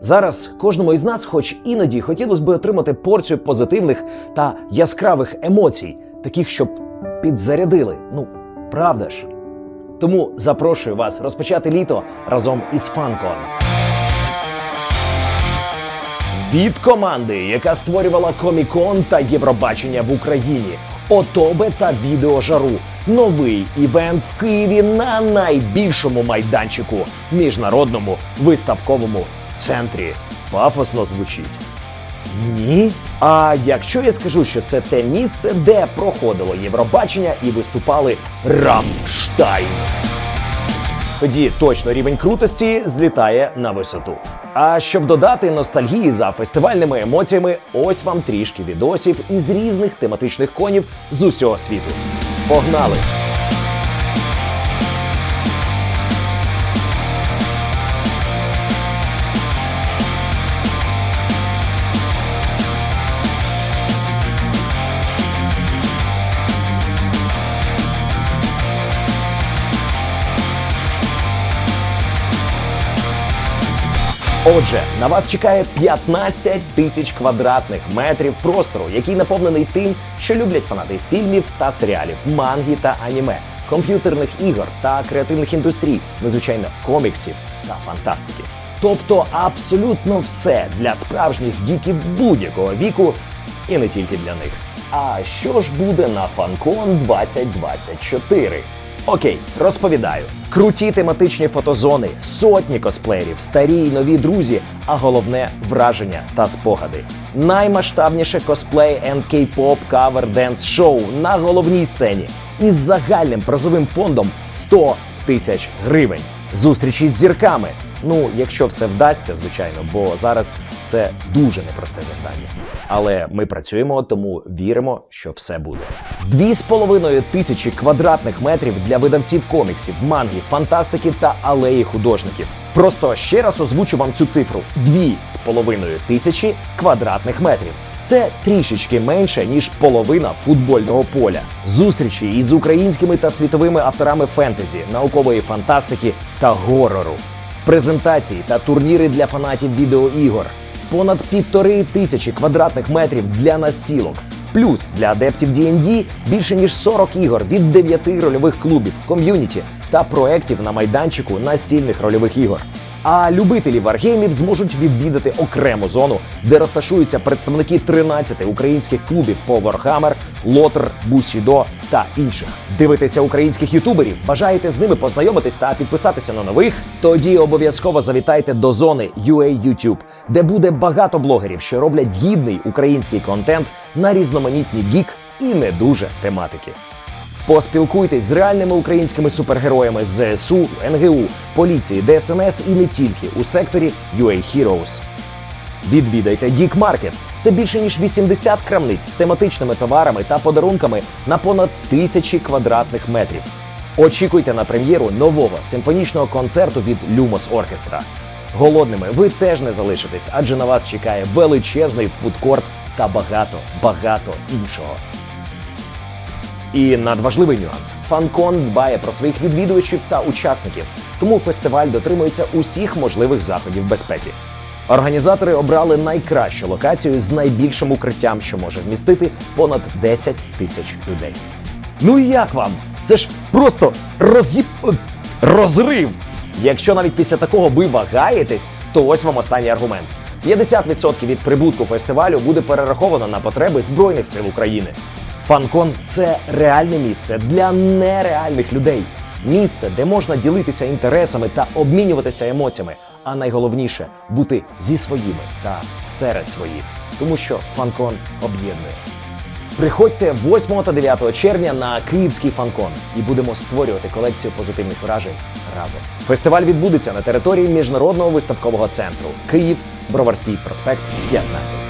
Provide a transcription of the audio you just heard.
Зараз кожному із нас, хоч іноді, хотілося б отримати порцію позитивних та яскравих емоцій, таких, щоб підзарядили. Ну, правда ж? Тому запрошую вас розпочати літо разом із Фанкон. Від команди, яка створювала комікон та Євробачення в Україні, Отобе та відеожару. Новий івент в Києві на найбільшому майданчику міжнародному виставковому центрі. Пафосно звучить. Ні. А якщо я скажу, що це те місце, де проходило Євробачення і виступали Рамштайн тоді точно рівень крутості злітає на висоту. А щоб додати ностальгії за фестивальними емоціями, ось вам трішки відосів із різних тематичних конів з усього світу. Погнали! Отже, на вас чекає 15 тисяч квадратних метрів простору, який наповнений тим, що люблять фанати фільмів та серіалів, мангі та аніме, комп'ютерних ігор та креативних індустрій, ну звичайно, коміксів та фантастики. Тобто абсолютно все для справжніх гіків будь-якого віку, і не тільки для них. А що ж буде на FanCon 2024? Окей, розповідаю. Круті тематичні фотозони, сотні косплеєрів, старі й нові друзі, а головне враження та спогади. Наймасштабніше косплей K-pop кавер денс шоу на головній сцені із загальним призовим фондом 100 тисяч гривень. Зустрічі з зірками. Ну, якщо все вдасться, звичайно, бо зараз це дуже непросте завдання. Але ми працюємо, тому віримо, що все буде. Дві з половиною тисячі квадратних метрів для видавців коміксів, манги, фантастики та алеї художників. Просто ще раз озвучу вам цю цифру: дві з половиною тисячі квадратних метрів. Це трішечки менше ніж половина футбольного поля. Зустрічі із українськими та світовими авторами фентезі, наукової фантастики та горору презентації та турніри для фанатів відеоігор, понад півтори тисячі квадратних метрів для настілок. Плюс для адептів D&D більше ніж 40 ігор від 9 рольових клубів, ком'юніті та проєктів на майданчику настільних рольових ігор. А любителі варгеймів зможуть відвідати окрему зону, де розташуються представники 13 українських клубів по Warhammer, Лотер, Бусідо та інших. Дивитеся українських ютуберів, бажаєте з ними познайомитись та підписатися на нових? Тоді обов'язково завітайте до зони UA YouTube, де буде багато блогерів, що роблять гідний український контент на різноманітні гік і не дуже тематики. Поспілкуйтесь з реальними українськими супергероями ЗСУ, НГУ, поліції, ДСНС і не тільки у секторі UA Heroes. Відвідайте Geek Market. Це більше ніж 80 крамниць з тематичними товарами та подарунками на понад тисячі квадратних метрів. Очікуйте на прем'єру нового симфонічного концерту від Lumos Orchestra. Голодними ви теж не залишитесь, адже на вас чекає величезний фудкорт та багато, багато іншого. І надважливий нюанс: Фанкон дбає про своїх відвідувачів та учасників, тому фестиваль дотримується усіх можливих заходів безпеки. Організатори обрали найкращу локацію з найбільшим укриттям, що може вмістити понад 10 тисяч людей. Ну і як вам? Це ж просто роз'їб... е, розрив. Якщо навіть після такого ви вагаєтесь, то ось вам останній аргумент. 50% від прибутку фестивалю буде перераховано на потреби Збройних сил України. Фанкон це реальне місце для нереальних людей. Місце, де можна ділитися інтересами та обмінюватися емоціями. А найголовніше бути зі своїми та серед своїх, тому що фанкон об'єднує. Приходьте 8 та 9 червня на Київський фанкон і будемо створювати колекцію позитивних вражень разом. Фестиваль відбудеться на території міжнародного виставкового центру Київ, Броварський проспект 15.